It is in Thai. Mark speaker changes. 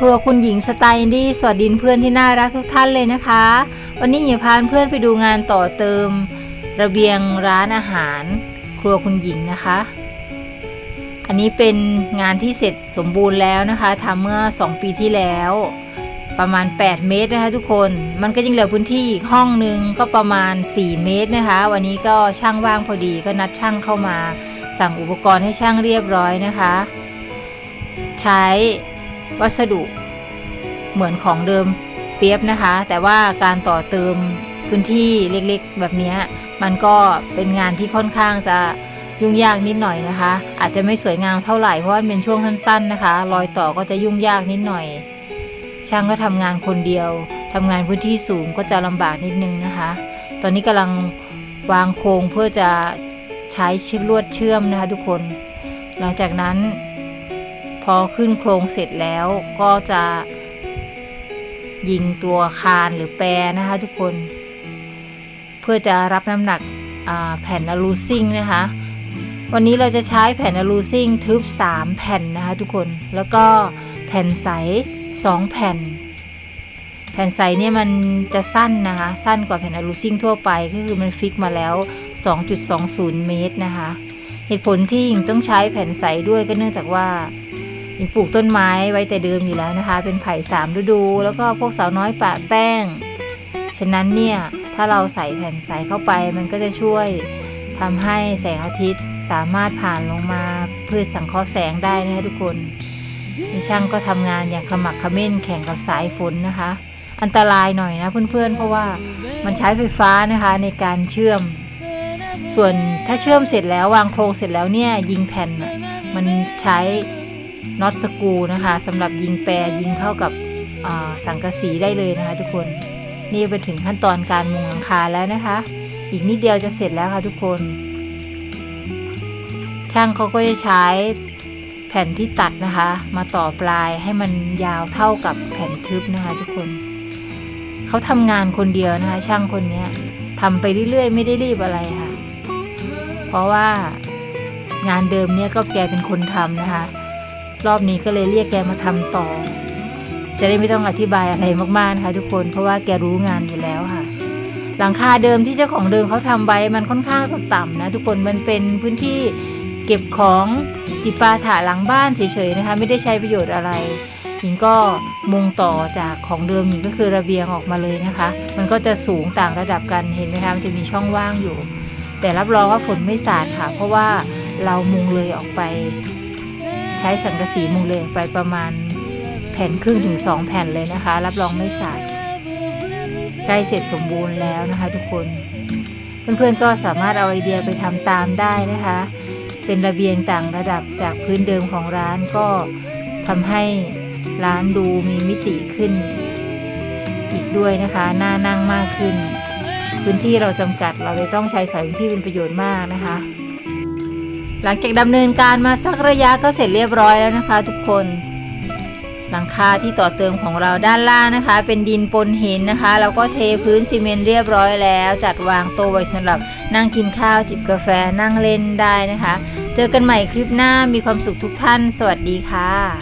Speaker 1: ครัวคุณหญิงสไตล์อินดี้สวัสดีเพื่อนที่น่ารักทุกท่านเลยนะคะ วันนี้หญิงพาเพื่อนไปดูงานต่อเติม ระเบียงร้านอาหาร ครัวคุณหญิงนะคะ อันนี้เป็นงานที่เสร็จสมบูรณ์แล้วนะคะทำเมื่อ 2 ปีที่แล้ว ประมาณ 8 เมตรนะคะทุกคน มันก็ยังเหลือพื้นที่อีกห้องหนึ่งก็ประมาณ 4 เมตรนะคะ วันนี้ก็ช่างว่างพอดีก็นัดช่างเข้ามา สั่งอุปกรณ์ให้ช่างเรียบร้อยนะคะ ใช้ วัสดุเหมือนของเดิมเปียบนะคะ แต่ว่าการต่อเติมพื้นที่เล็กๆ แบบนี้มันก็เป็นงานที่ค่อนข้างจะยุ่งยากนิดหน่อยนะคะ อาจจะไม่สวยงามเท่าไหร่เพราะว่าเป็นช่วงสั้นๆนะคะ รอยต่อก็จะยุ่งยากนิดหน่อย ช่างก็ทำงานคนเดียวทำงานพื้นที่สูงก็จะลำบากนิดนึงนะคะ ตอนนี้กำลังวางโครงเพื่อจะใช้เชือกลวดเชื่อมนะคะ ทุกคน หลังจากนั้น พอขึ้นโครงเสร็จแล้วก็จะยิงตัวคานหรือแปรนะคะทุกคน เพื่อจะรับน้ำหนักแผ่นอะลูซิ่งนะคะ วันนี้เราจะใช้แผ่นอะลูซิ่งทึบ 3 แผ่นนะคะทุกคนแล้วก็แผ่นใส 2 แผ่น แผ่นใสเนี่ยมันจะสั้นนะคะ สั้นกว่าแผ่นอะลูซิ่งทั่วไปก็คือมันฟิกมาแล้ว 2.20 เมตรนะคะ เหตุผลที่หญิงต้องใช้แผ่นใสด้วยก็เนื่องจากว่า หญิงปลูกต้นไม้ไว้แต่เดิมอยู่แล้วนะคะ เป็นไผ่สามฤดู แล้วก็พวกสาวน้อยปะแป้ง ฉะนั้นเนี่ย ถ้าเราใส่แผ่นใสเข้าไป มันก็จะช่วยทำให้แสงอาทิตย์สามารถผ่านลงมาพืชสังเคราะห์แสงได้นะคะทุกคนนี่ช่างก็ทำงานอย่างขมักขม้นแข่งกับสายฝนนะคะ อันตรายหน่อยนะเพื่อนๆ เพราะว่ามันใช้ไฟฟ้านะคะในการเชื่อม ส่วนถ้าเชื่อมเสร็จแล้ววางโครงเสร็จแล้วเนี่ยยิงแผ่นมันใช้ น็อตสกูนะคะสำหรับยิงแปรยิงเข้ากับสังกะสีได้เลยนะคะ ทุกคนนี่ไปถึงขั้นตอนการมุงหลังคาแล้วนะคะ อีกนิดเดียวจะเสร็จแล้วค่ะทุกคน ช่างเขาก็จะใช้แผ่นที่ตัดนะคะ มาต่อปลายให้มันยาวเท่ากับแผ่นทึบนะคะ ทุกคนเขาทำงานคนเดียวนะคะ ช่างคนนี้ทำไปเรื่อยๆ ไม่ได้รีบอะไรค่ะ เพราะว่างานเดิมเนี่ยก็แกเป็นคนทำนะคะ รอบนี้ก็เลยเรียกแกมาทำต่อ จะได้ไม่ต้องอธิบายอะไรมากๆนะคะทุกคนเพราะว่าแกรู้งานอยู่แล้วค่ะ หลังคาเดิมที่เจ้าของเดิมเขาทำไว้มันค่อนข้างจะต่ำนะทุกคนมันเป็นพื้นที่เก็บของจิปาถะหลังบ้านเฉยๆนะคะ ไม่ได้ใช้ประโยชน์อะไรหญิงก็มุงต่อจากของเดิมหญิงก็คือระเบียงออกมาเลยนะคะ มันก็จะสูงต่างระดับกันเห็นไหมคะมันจะมีช่องว่างอยู่ แต่รับรองว่าฝนไม่สาดค่ะ เพราะว่าเรามุงเลยออกไป ช้สังกะสีมุงเลยไปประมาณแผ่นครึ่งถึงสองแผ่นเลยนะคะ รับรองไม่สาดใกล้เสร็จสมบูรณ์แล้วนะคะ ทุกคนเพื่อนๆก็สามารถเอาไอเดียไปทำตามได้นะคะ เป็นระเบียงต่างระดับจากพื้นเดิมของร้านก็ทำให้ร้านดูมีมิติขึ้น อีกด้วยนะคะน่านั่งมากขึ้น พื้นที่เราจำกัดเราเลยต้องใช้สอยพื้นที่เป็นประโยชน์มากนะคะ หลังจากดำเนินการมาสักระยะก็เสร็จเรียบร้อยแล้วนะคะ ทุกคน หลังคาที่ต่อเติมของเราด้านล่างนะคะ เป็นดินปนหินนะคะ แล้วก็เทพื้นซีเมนต์เรียบร้อยแล้ว จัดวางโต๊ะไว้สำหรับนั่งกินข้าวจิบกาแฟนั่งเล่นได้นะคะ เจอกันใหม่คลิปหน้ามีความสุขทุกท่าน สวัสดีค่ะ